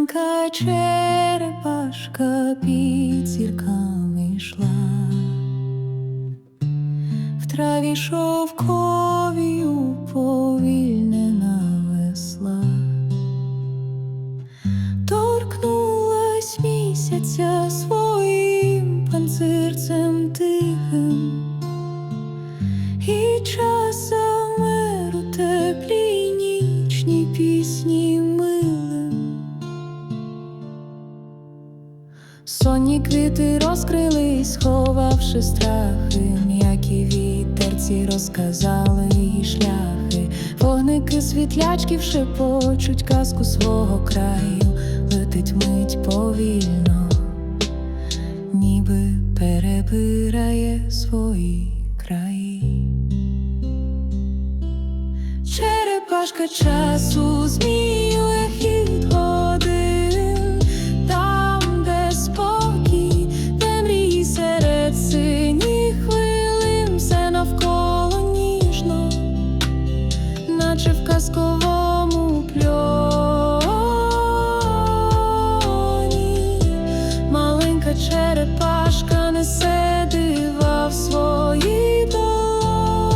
Маленька черепашка під йшла, в траві шовковій уповільнена весла, торкнулась місяця своїм панцирцем тихим. І часом Сонні квіти розкрились, сховавши страхи, м'які вітерці розказали їй шляхи, вогники світлячків шепочуть казку свого краю, летить мить повільно, ніби перебирає свої краї. Черепашка часу зміює казковому пльоні. Маленька черепашка несе дива в своїй долоні.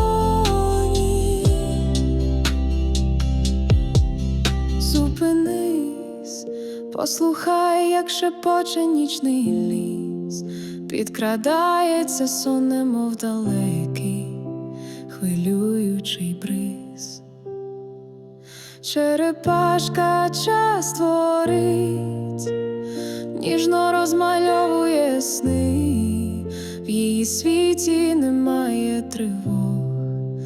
Зупинись, послухай, як шепоче нічний ліс, підкрадається сон, немов далекий, хвилюючий бриз. Черепашка час творить, ніжно розмальовує сни, в її світі немає тривог,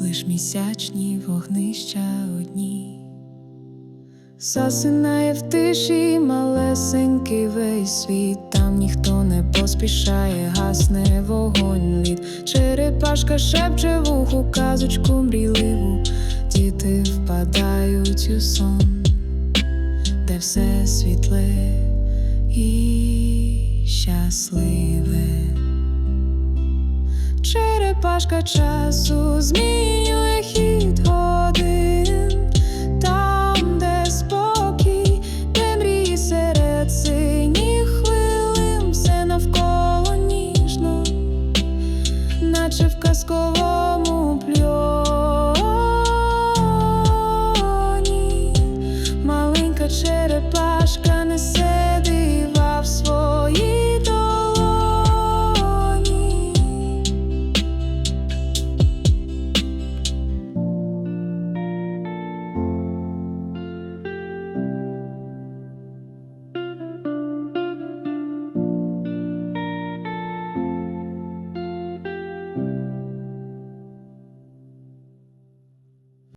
лиш місячні вогнища одні. Засинає в тиші малесенький весь світ, там ніхто не поспішає, гасне вогонь лід. Черепашка шепче в уху казочку мрійливу, діти впадають у сон, де все світле і щасливе. Черепашка часу змінює